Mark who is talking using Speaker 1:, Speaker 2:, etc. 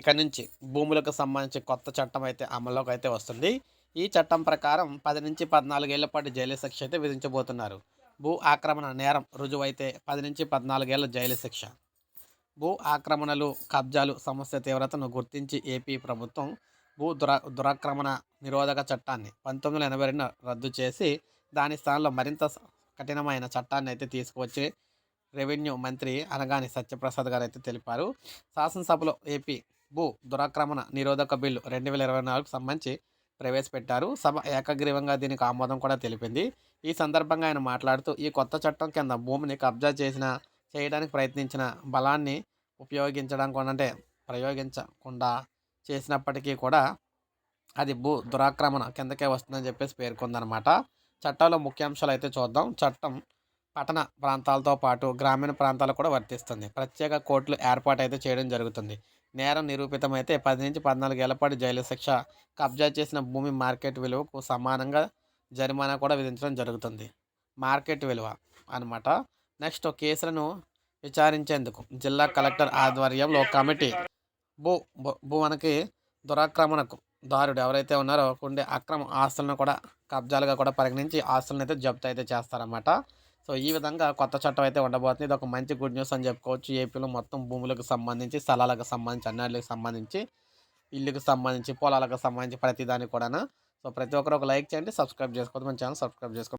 Speaker 1: ఇక నుంచి భూములకు సంబంధించి కొత్త చట్టం అయితే అమల్లోకి అయితే వస్తుంది. ఈ చట్టం ప్రకారం పది నుంచి పద్నాలుగేళ్ళ పాటు జైలు శిక్ష అయితే విధించబోతున్నారు. భూ ఆక్రమణ నేరం రుజువైతే పది నుంచి పద్నాలుగేళ్ళ జైలు శిక్ష. భూ ఆక్రమణలు కబ్జాలు సమస్య తీవ్రతను గుర్తించి ఏపీ ప్రభుత్వం భూ దురా దురాక్రమణ నిరోధక చట్టాన్ని పంతొమ్మిది వందల ఎనభై రెండు రద్దు చేసి దాని స్థానంలో మరింత కఠినమైన చట్టాన్ని అయితే తీసుకువచ్చి రెవెన్యూ మంత్రి అనగాని సత్యప్రసాద్ గారు అయితే తెలిపారు. శాసనసభలో ఏపీ భూ దురాక్రమణ నిరోధక బిల్లు రెండు వేల ఇరవై నాలుగుకు సంబంధించి ప్రవేశపెట్టారు. సభ ఏకగ్రీవంగా దీనికి ఆమోదం కూడా తెలిపింది. ఈ సందర్భంగా ఆయన మాట్లాడుతూ ఈ కొత్త చట్టం కింద భూమిని కబ్జా చేసిన చేయడానికి ప్రయత్నించిన బలాన్ని ఉపయోగించడం కూడా అంటే ప్రయోగించకుండా చేసినప్పటికీ కూడా అది భూ దురాక్రమణ కిందకే వస్తుందని చెప్పేసి పేర్కొందనమాట చట్టంలో ముఖ్యాంశాలు అయితే చూద్దాం. చట్టం పట్టణ ప్రాంతాలతో పాటు గ్రామీణ ప్రాంతాలకు కూడా వర్తిస్తుంది. ప్రత్యేక కోర్టులు ఏర్పాటు అయితే చేయడం జరుగుతుంది. నేరం నిరూపితమైతే పది నుంచి పద్నాలుగు ఏళ్ళ పాటు జైలు శిక్ష కబ్జా చేసిన భూమి మార్కెట్ విలువకు సమానంగా జరిమానా కూడా విధించడం జరుగుతుంది. మార్కెట్ విలువ అనమాట. నెక్స్ట్ కేసులను విచారించేందుకు జిల్లా కలెక్టర్ ఆధ్వర్యంలో కమిటీ భూ భూ- భూ మనకి దురాక్రమణకు దారుడు ఎవరైతే ఉన్నారో ఉండే అక్రమ ఆస్తులను కూడా కబ్జాలుగా కూడా పరిగణించి ఆస్తులను అయితే జప్తు అయితే చేస్తారన్నమాట. సో ఈ విధంగా కొత్త చట్టం అయితే ఉండబోతుంది. ఇది ఒక మంచి గుడ్ న్యూస్ అని చెప్పుకోవచ్చు. ఏపీలో మొత్తం భూములకు సంబంధించి స్థలాలకు సంబంధించి అన్నిటికి సంబంధించి ఇల్లుకు సంబంధించి పొలాలకు సంబంధించి ప్రతిదానికి కూడా సో ప్రతి ఒక్కరు ఒక లైక్ చేయండి సబ్స్క్రైబ్ చేసుకోవద్దు. మన ఛానల్ సబ్స్క్రైబ్ చేసుకోండి.